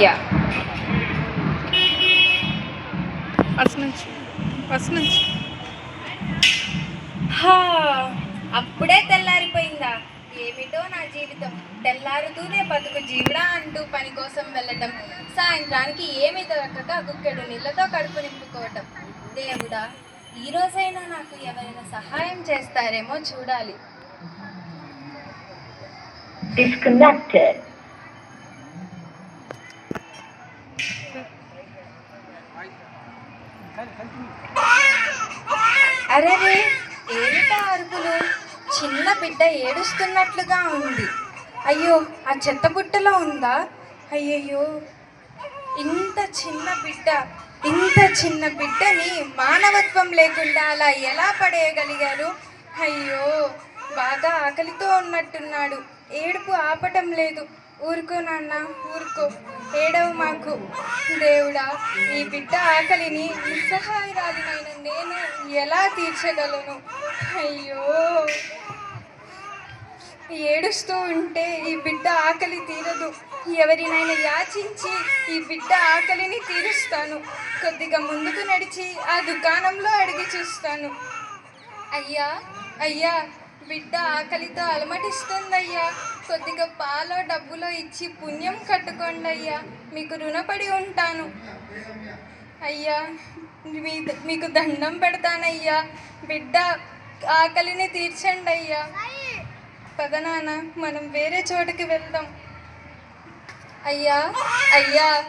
Yeah. First నుంచి first నుంచి. హా, అప్పుడే తెల్లారిపోయిందా? ఏమిటో నా జీవితం. తెల్లారుతూనే బతుకు జీవిడా అంటూ పని కోసం వెళ్ళటం సాయంత్రానికి ఏమి దొరకక గుక్కెడు నీళ్ళతో కడుపు నింపుకోవటం. దేవుడా ఈ రోజైనా నాకు ఎవరైనా సహాయం చేస్తారేమో చూడాలి. అరేరే అరెరే ఏమిటా అరుపులు? చిన్న బిడ్డ ఏడుస్తున్నట్లుగా ఉంది. అయ్యో ఆ చెత్త బుట్టలో ఉందా? అయ్యయ్యో ఇంత చిన్న బిడ్డ ఇంత చిన్న బిడ్డని మానవత్వం లేకుండా అలా ఎలా పడేయగలిగారు? అయ్యో బాగా ఆకలితో ఉన్నట్టున్నాడు. ఏడుపు ఆపటం లేదు. ఊరుకో నాన్న ఊరుకో. ఏడవు మాకు. దేవుడా ఈ బిడ్డ ఆకలిని నిస్సహాయరాలినైన నేను ఎలా తీర్చగలను? అయ్యో. ఏడుస్తూ ఉంటే ఈ బిడ్డ ఆకలి తీరదు. ఎవరినైనా యాచించి ఈ బిడ్డ ఆకలిని తీరుస్తాను. కొద్దిగా ముందుకు నడిచి ఆ దుకాణంలో అడిగి చూస్తాను. అయ్యా అయ్యా బిడ్డ ఆకలితో అలమటిస్తుందయ్యా. కొద్దిగా పాలో డబ్బులో ఇచ్చి పుణ్యం కట్టుకోండి అయ్యా. మీకు రుణపడి ఉంటాను. అయ్యా మీ మీకు దండం పెడతానయ్యా. బిడ్డ ఆకలిని తీర్చండి అయ్యా. పద నాన్న మనం వేరే చోటుకి వెళ్దాం. అయ్యా అయ్యా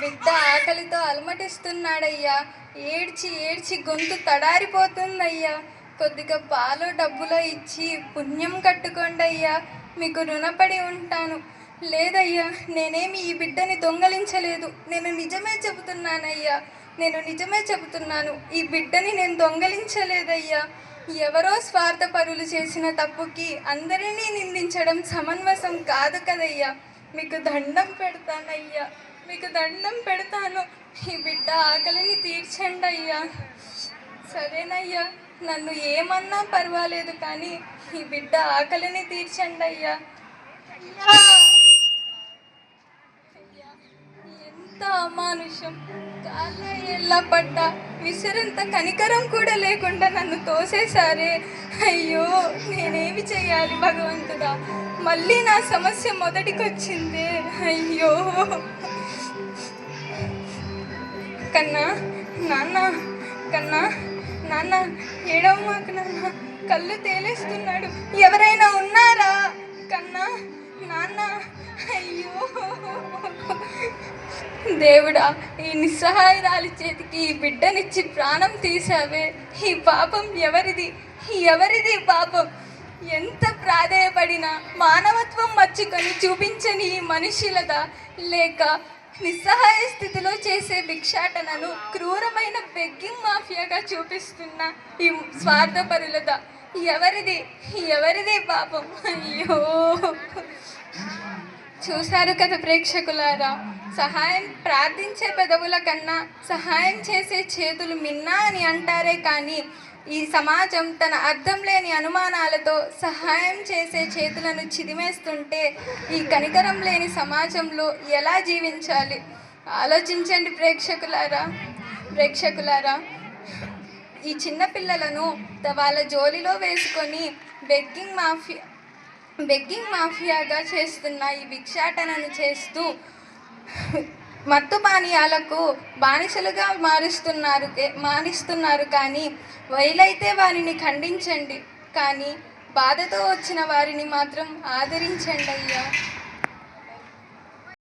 బిడ్డ ఆకలితో అలమటిస్తున్నాడయ్యా. ఏడ్చి ఏడ్చి గొంతు తడారిపోతుందయ్యా. కొద్దిగా పాలు డబ్బులో ఇచ్చి పుణ్యం కట్టుకోండి అయ్యా. మీకు రుణపడి ఉంటాను. లేదయ్యా నేనేమి ఈ బిడ్డని దొంగలించలేదు. నేను నిజమే చెబుతున్నానయ్యా. నేను నిజమే చెబుతున్నాను. ఈ బిడ్డని నేను దొంగలించలేదయ్యా. ఎవరో స్వార్థపరులు చేసిన తప్పుకి అందరినీ నిందించడం సమన్వసం కాదు కదయ్యా. మీకు దండం పెడతానయ్యా. మీకు దండం పెడతాను. ఈ బిడ్డ ఆకలిని తీర్చండి అయ్యా సరేనయ్యా. నన్ను ఏమన్నా పర్వాలేదు కానీ ఈ బిడ్డ ఆకలిని తీర్చండి అయ్యా. ఎంత అమానుషం. కాళ్ళ ఎలా పడ్డ. విసిరంత కనికరం కూడా లేకుండా నన్ను తోసేశారే. అయ్యో నేనేమి చేయాలి భగవంతుడా? మళ్ళీ నా సమస్య మొదటికొచ్చిందే. అయ్యో. కన్నా నాన్న కన్నా నాన్న ఏడవ మాకు నాన్న కళ్ళు తేలేస్తున్నాడు. ఎవరైనా ఉన్నారా? కన్నా నాన్న అయ్యో. దేవుడా ఈ నిస్సహాయరాలి చేతికి ఈ బిడ్డనిచ్చి ప్రాణం తీసావే ఈ పాపం ఎవరిది? ఎవరిది పాపం? ఎంత ప్రాధేయపడినా మానవత్వం మర్చుకొని చూపించని ఈ మనుషులదా? లేక నిస్సహాయ స్థితిలో చేసే భిక్షాటనను క్రూరమైన బెగ్గింగ్ మాఫియాగా చూపిస్తున్న ఈ స్వార్థపరులత. ఎవరిది? ఎవరిది పాపం? అయ్యో. చూశారు కదా ప్రేక్షకులారా? సహాయం ప్రార్థించే పెదవుల కన్నా సహాయం చేసే చేతులు మిన్నా అని అంటారే కానీ ఈ సమాజం తన అర్థం లేని అనుమానాలతో సహాయం చేసే చేతులను చిదిమేస్తుంటే ఈ కనికరం లేని సమాజంలో ఎలా జీవించాలి? ఆలోచించండి ప్రేక్షకులారా ప్రేక్షకులారా. ఈ చిన్నపిల్లలను వాళ్ళ జోలిలో వేసుకొని బెగ్గింగ్ మాఫియా బెగ్గింగ్ మాఫియాగా చేస్తున్న ఈ భిక్షాటనను చేస్తూ మత్తు పానీయాలకు బానిసలుగా మారుస్తున్నారు మానిస్తున్నారు కానీ వైలైతే వారిని ఖండించండి. కానీ బాధతో వచ్చిన వారిని మాత్రం ఆదరించండి అయ్యా